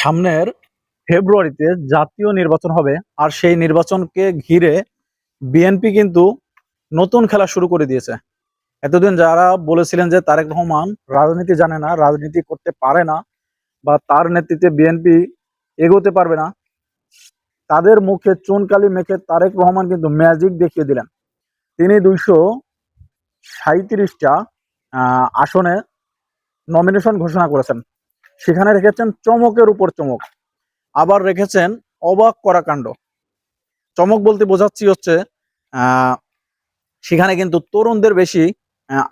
সামনের ফেব্রুয়ারিতে জাতীয় নির্বাচন হবে, আর সেই নির্বাচনকে ঘিরে বিএনপি কিন্তু নতুন খেলা শুরু করে দিয়েছে। এতদিন যারা বলেছিলেন যে তারেক রহমান রাজনীতি জানে না, রাজনীতি করতে পারে না, বা তার নেতৃত্বে বিএনপি এগোতে পারবে না, তাদের মুখে চুনকালি মেখে তারেক রহমান কিন্তু ম্যাজিক দেখিয়ে দিলেন। তিনি দুইশো সাঁত্রিশটা আসনে নমিনেশন ঘোষণা করেছেন। সেখানে রেখেছেন চমকের উপর চমক। আবার রেখেছেন অবাক করা কাণ্ড। চমক বলতে বোঝাচ্ছি হচ্ছে সেখানে কিন্তু তরুণদের বেশি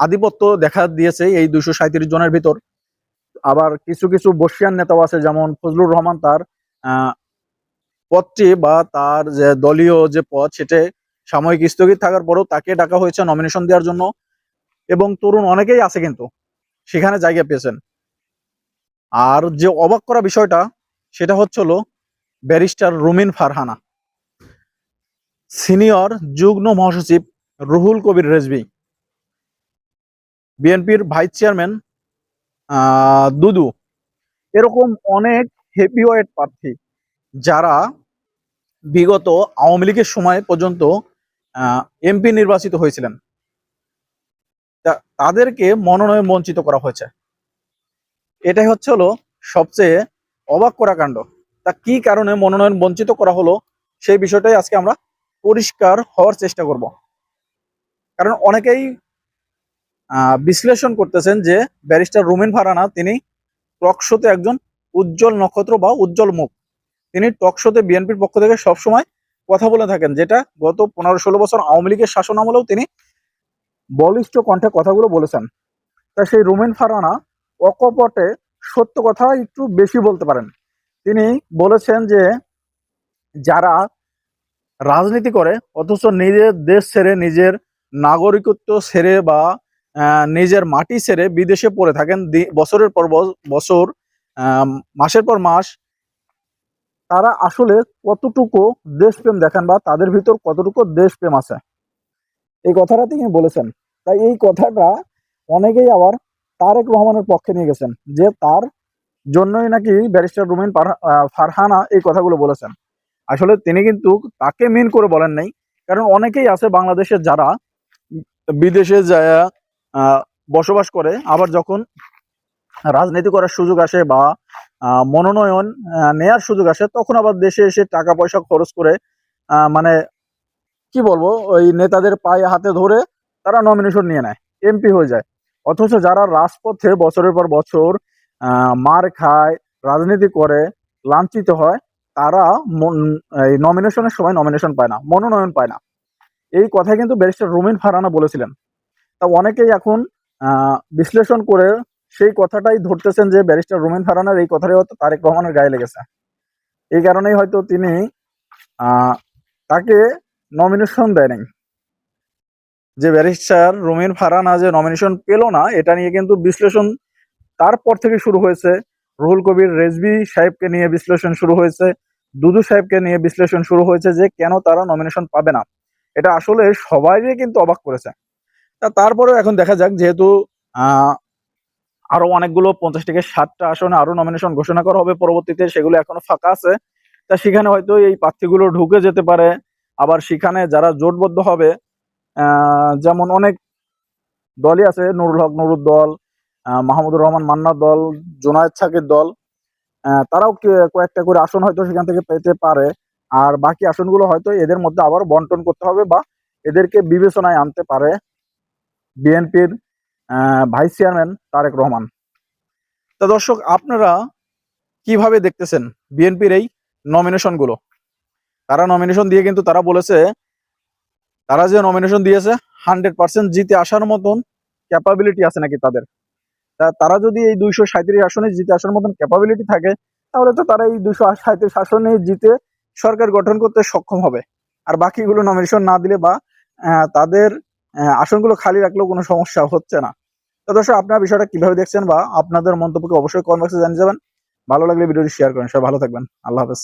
আধিপত্য দেখা দিয়েছে এই দুইশো সাঁত্রিশ জনের ভিতর। আবার কিছু কিছু বর্ষিয়ান নেতাও আছে, যেমন ফজলুর রহমান তার পদটি বা তার যে দলীয় যে পদ, সেটা সাময়িক স্থগিত থাকার পরেও তাকে ডাকা হয়েছে নমিনেশন দেওয়ার জন্য। এবং তরুণ অনেকেই আছে কিন্তু, সেখানে জায়গা পেয়েছেন। আর যে অবাক করা বিষয়টা, সেটা হচ্ছিল ব্যারিস্টার রুমিন ফারহানা। সিনিয়র যুগ্ম মহাসচিব রুহুল কবির রেজভি। বিএনপির ভাইস চেয়ারম্যান দুদু। এরকম অনেক হেভিওয়েট প্রার্থী, যারা বিগত আওয়ামী লীগের সময় পর্যন্ত এমপি নির্বাচিত হয়েছিলেন। তাদেরকে মনোনয়ন বঞ্চিত করা হয়েছে। এটাই হচ্ছে হলো সবচেয়ে অবাক করা কাণ্ড। তা কি কারণে মনোনয়ন বঞ্চিত করা হলো সেই বিষয়টাই আজকে আমরা পরিষ্কার হওয়ার চেষ্টা করব। কারণ অনেকেই বিশ্লেষণ করতেছেন যে ব্যারিস্টার রুমিন ফারানা তিনি টকশোতে একজন উজ্জ্বল নক্ষত্র বা উজ্জ্বল মুখ। তিনি টকশোতে বিএনপির পক্ষ থেকে সবসময় কথা বলে থাকেন যেটা গত পনেরো ষোলো বছর আওয়ামী লীগের শাসন আমলেও তিনি বলিষ্ঠ কণ্ঠে কথাগুলো বলেছেন। তা সেই রুমিন ফারানা অকপটে সত্য কথা একটু বেশি বলতে পারেন। তিনি বলেছেন যে, যারা রাজনীতি করে, অথচ নিজের দেশ ছেড়ে, নিজের নাগরিকত্ব ছেড়ে বা নিজের মাটি ছেড়ে বিদেশে পড়ে থাকেন বছরের পর বছ- বছর মাসের পর মাস, তারা আসলে কতটুকু দেশপ্রেম দেখেন বা তাদের ভিতর কতটুকু দেশপ্রেম আছে। এই কথাটা তিনি বলেছেন। তাই এই কথাটা অনেকেই আবার তারেক রহমানের পক্ষে নিয়ে গেছেন, যে তার জন্যই নাকি ব্যারিস্টার রুমিন ফারহানা এই কথাগুলো বলেছেন। আসলে তিনি কিন্তু তাকে মিন করে বলেন নাই, কারণ অনেকেই আছে বাংলাদেশে যারা বিদেশে যায় বসবাস করে, আবার যখন রাজনীতি করার সুযোগ আসে বা মনোনয়ন নেয়ার সুযোগ আসে, তখন আবার দেশে এসে টাকা পয়সা খরচ করে মানে কি বলব, ওই নেতাদের পায়ে হাতে ধরে তারা নমিনেশন নিয়ে নেয় এমপি হয়ে যায়। অথচ যারা রাজপথে বছরের পর বছর মার খায়, রাজনীতি করে, লাঞ্ছিত হয়, তারা এই নমিনেশনের সময় নমিনেশন পায় না, মনোনয়ন পায় না। এই কথা কিন্তু ব্যারিস্টার রুমিন ফারানা বলেছিলেন। তা অনেকেই এখন বিশ্লেষণ করে সেই কথাটাই ধরতেছেন যে ব্যারিস্টার রুমিন ফারানার এই কথাটাই হয়তো তারেক রহমানের গায়ে লেগেছে। এই কারণেই হয়তো তিনি তাকে নমিনেশন দেয় নাই যে ব্যারিস্টার রুমিন ফারানা যে নমিনেশন পেল না, এটা নিয়ে কিন্তু বিশ্লেষণ তারপর থেকে শুরু হয়েছে। রুহুল কবির রেজবি সাহেবকে নিয়ে বিশ্লেষণ শুরু হয়েছে। দুদু সাহেবকে নিয়ে বিশ্লেষণ শুরু হয়েছে যে কেন তারা নমিনেশন পাবে না। এটা আসলে সবাইকে কিন্তু অবাক করেছে। তা তারপরেও এখন দেখা যাক, যেহেতু আরও অনেকগুলো পঞ্চাশ থেকে ষাটটা আসনে আরও নমিনেশন ঘোষণা করা হবে পরবর্তীতে, সেগুলো এখনও ফাঁকা আছে। তা সেখানে হয়তো এই প্রার্থীগুলো ঢুকে যেতে পারে। আবার সেখানে যারা জোটবদ্ধ হবে যেমন অনেক দলই আছে, নুরুল হক নুরুর দল মাহমুদুর রহমান মান্নার দল, জোনায়েদ সাকির দল তারাও কয়েকটা করে আসন হয়তো সেখান থেকে পেতে পারে। আর বাকি আসনগুলো হয়তো এদের মধ্যে আবার বন্টন করতে হবে বা এদেরকে বিবেচনায় আনতে পারে বিএনপির ভাইস চেয়ারম্যান তারেক রহমান। তা দর্শক, আপনারা কীভাবে দেখতেছেন বিএনপির এই নমিনেশনগুলো তারা নমিনেশন দিয়ে কিন্তু তারা বলেছে তারা যে নমিনেশন দিয়েছে হান্ড্রেড পার্সেন্ট জিতে আসার মতন ক্যাপাবিলিটি আছে নাকি তাদের? তারা যদি এই দুইশো সাঁত্রিশ আসনে জিতে আসার মতন ক্যাপাবিলিটি থাকে, তাহলে তো তারা এই দুইশো সাঁত্রিশ আসনে জিতে সরকার গঠন করতে সক্ষম হবে। আর বাকিগুলো নমিনেশন না দিলে বা তাদের আসনগুলো খালি রাখলেও কোনো সমস্যা হচ্ছে না। তো দর্শক, আপনারা বিষয়টা কীভাবে দেখছেন বা আপনাদের মন্তব্যকে অবশ্যই কমেন্ট জানিয়ে যাবেন। ভালো লাগলে ভিডিওটি শেয়ার করেন। সবাই ভালো থাকবেন। আল্লাহ হাফেজ।